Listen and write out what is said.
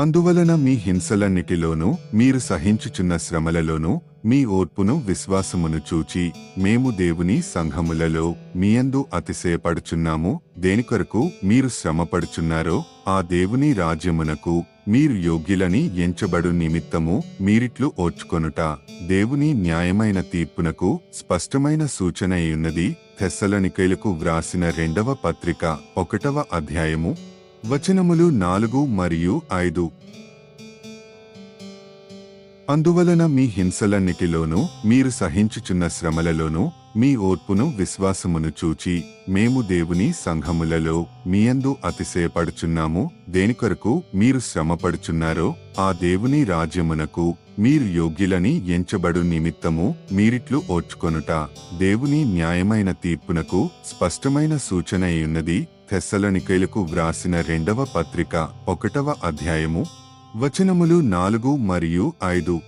అందువలన మీ హింసలన్నిటిలోనూ మీరు సహించుచున్న శ్రమలలోనూ మీ ఓర్పును విశ్వాసమును చూచి మేము దేవుని సంఘములలో మీయందు అతిశయపడుచున్నాము. దేనికొరకు మీరు శ్రమపడుచున్నారో ఆ దేవుని రాజ్యమునకు మీరు యోగ్యులని ఎంచబడు నిమిత్తము మీరిట్లు ఓర్చుకొనుట. దేవుని న్యాయమైన తీర్పునకు స్పష్టమైన సూచన అయ్యున్నది తెస్సలనికైలకు వ్రాసిన రెండవ పత్రిక ఒకటవ అధ్యాయము వచనములు నాలుగు మరియు ఐదు. అందువలన మీ హింసలన్నిటిలోనూ మీరు సహించుచున్న శ్రమలలోనూ మీ ఓర్పును విశ్వాసమును చూచి మేము దేవుని సంఘములలో మీయందు అతిశయపడుచున్నాము. దేనికొరకు మీరు శ్రమపడుచున్నారో ఆ దేవుని రాజ్యమునకు మీరు యోగ్యులని ఎంచబడు నిమిత్తము మీరిట్లు ఓర్చుకొనుట. దేవుని న్యాయమైన తీర్పునకు స్పష్టమైన సూచన అయ్యున్నది థెస్సలనికైలకు వ్రాసిన రెండవ పత్రిక ఒకటవ అధ్యాయము. వచనములు నాలుగు మరియు ఐదు.